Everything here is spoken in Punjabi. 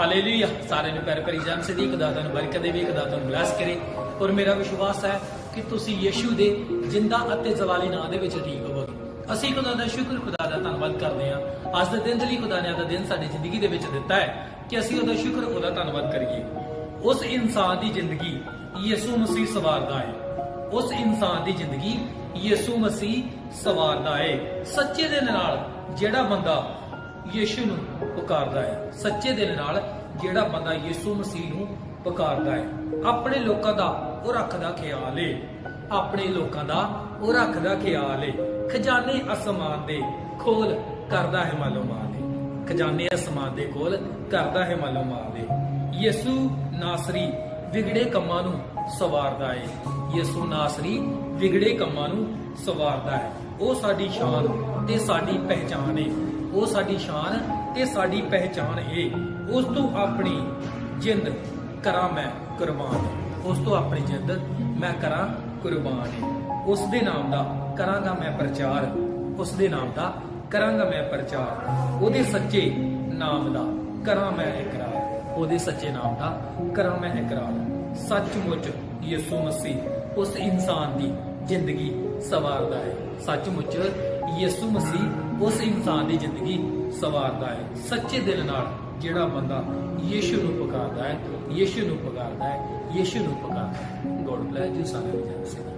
ਹਾਲੇਲੂਇਆ। ਸਾਰਿਆਂ ਨੂੰ ਪਿਆਰ ਭਰੀ ਜਾਨ ਸਦੀ ਖੁਦਾ ਤੁਹਾਨੂੰ ਬਰਕਤ ਦੇਵੇ ਖੁਦਾ ਤੁਹਾਨੂੰ ਬਲੈਸ ਕਰੇ। ਔਰ ਮੇਰਾ ਵਿਸ਼ਵਾਸ ਹੈ ਕਿ ਤੁਸੀਂ ਯੀਸ਼ੂ ਦੇ ਜਿੰਦਾ ਅਤੇ ਜ਼ਵਾਲੀ ਨਾਂ ਦੇ ਵਿੱਚ ਠੀਕ ਹੋਵੋਗੇ। ਅਸੀਂ ਖੁਦਾ ਦਾ ਸ਼ੁਕਰ, ਖੁਦਾ ਦਾ ਧੰਨਵਾਦ ਕਰਦੇ ਹਾਂ। ਅੱਜ ਦੇ ਦਿਨ ਲਈ ਖੁਦਾ ਨੇ ਅੱਜ ਦਿਨ ਸਾਡੀ ਜ਼ਿੰਦਗੀ ਦੇ ਵਿੱਚ ਦਿੱਤਾ ਹੈ ਕਿ ਅਸੀਂ ਉਹਦਾ ਸ਼ੁਕਰ, ਉਹਦਾ ਧੰਨਵਾਦ ਕਰੀਏ। ਉਸ ਇਨਸਾਨ ਦੀ ਜ਼ਿੰਦਗੀ ਯਿਸੂ ਮਸੀਹ ਸਵਾਰਦਾ ਹੈ। ਉਸ ਇਨਸਾਨ ਦੀ ਜ਼ਿੰਦਗੀ ਯਿਸੂ ਮਸੀਹ ਸਵਾਰਦਾ ਹੈ। ਸੱਚੇ ਦੇ ਨਾਲ ਜਿਹੜਾ ਬੰਦਾ ਯਿਸੂ ਨੂੰ ਪੁਕਾਰਦਾ ਹੈ। ਸੱਚੇ ਦਿਲ ਨਾਲ ਜਿਹੜਾ ਬੰਦਾ ਯਿਸੂ ਮਸੀਹ ਨੂੰ ਪੁਕਾਰਦਾ ਹੈ, ਆਪਣੇ ਲੋਕਾਂ ਦਾ ਉਹ ਰੱਖਦਾ ਖਿਆਲ ਏ। ਆਪਣੇ ਲੋਕਾਂ ਦਾ ਉਹ ਰੱਖਦਾ ਖਿਆਲ ਏ। ਖਜ਼ਾਨੇ ਅਸਮਾਨ ਦੇ ਖੋਲ ਕਰਦਾ ਹੈ ਮਾਲੂਮਾਤ ਏ। ਖਜ਼ਾਨੇ ਅਸਮਾਨ ਦੇ ਕੋਲ ਕਰਦਾ ਹੈ ਮਾਲੂਮਾਤ ਏ। ਯਿਸੂ ਨਾਸਰੀ ਵਿਗੜੇ ਕੰਮਾਂ ਨੂੰ ਸਵਾਰਦਾ ਏ। ਯਿਸੂ ਨਾਸਰੀ ਵਿਗੜੇ ਕੰਮਾਂ ਨੂੰ ਸਵਾਰਦਾ ਹੈ। ਉਹ ਸਾਡੀ ਸ਼ਾਨ ਤੇ ਸਾਡੀ ਪਹਿਚਾਨ ਏ। ਉਹ ਸਾਡੀ ਸ਼ਾਨ ਤੇ ਸਾਡੀ ਪਹਿਚਾਨ ਏ। ਉਸ ਤੋਂ ਆਪਣੀ ਜਿੰਦ ਕਰਾਂ ਮੈਂ ਕੁਰਬਾਨ। ਉਸ ਤੋਂ ਆਪਣੀ ਜਿੰਦ ਮੈਂ ਕਰਾਂ ਕੁਰਬਾਨ। ਉਸ ਦੇ ਨਾਮ ਦਾ ਕਰਾਂਗਾ ਮੈਂ ਪ੍ਰਚਾਰ। ਉਸ ਦੇ ਨਾਮ ਦਾ ਕਰਾਂਗਾ ਮੈਂ ਪ੍ਰਚਾਰ। ਉਹਦੇ ਸੱਚੇ ਨਾਮ ਦਾ ਕਰਾਂ ਮੈਂ ਇਕਰਾਰ। ਉਹਦੇ ਸੱਚੇ ਨਾਮ ਦਾ ਕਰਾਂ ਮੈਂ ਇਕਰਾਰ। ਸੱਚਮੁੱਚ ਯਿਸੂ ਮਸੀਹ ਉਸ ਇਨਸਾਨ ਦੀ ਜ਼ਿੰਦਗੀ ਸਵਾਰਦਾ ਹੈ। ਸੱਚਮੁੱਚ ਯਿਸੂ ਮਸੀਹ ਉਸ ਇਨਸਾਨ ਦੀ ਜ਼ਿੰਦਗੀ ਸਵਾਰਦਾ ਹੈ। ਸੱਚੇ ਦਿਲ ਨਾਲ ਜਿਹੜਾ ਬੰਦਾ ਯਿਸੂ ਨੂੰ ਪੁਕਾਰਦਾ ਹੈ, ਯਿਸੂ ਨੂੰ ਪੁਕਾਰਦਾ ਹੈ, ਯਿਸੂ ਨੂੰ ਪੁਕਾਰਦਾ ਹੈ। ਗੋਡ ਬlesਸ ਯੂ ਸਾਰਿਆਂ ਨੂੰ, ਜੈ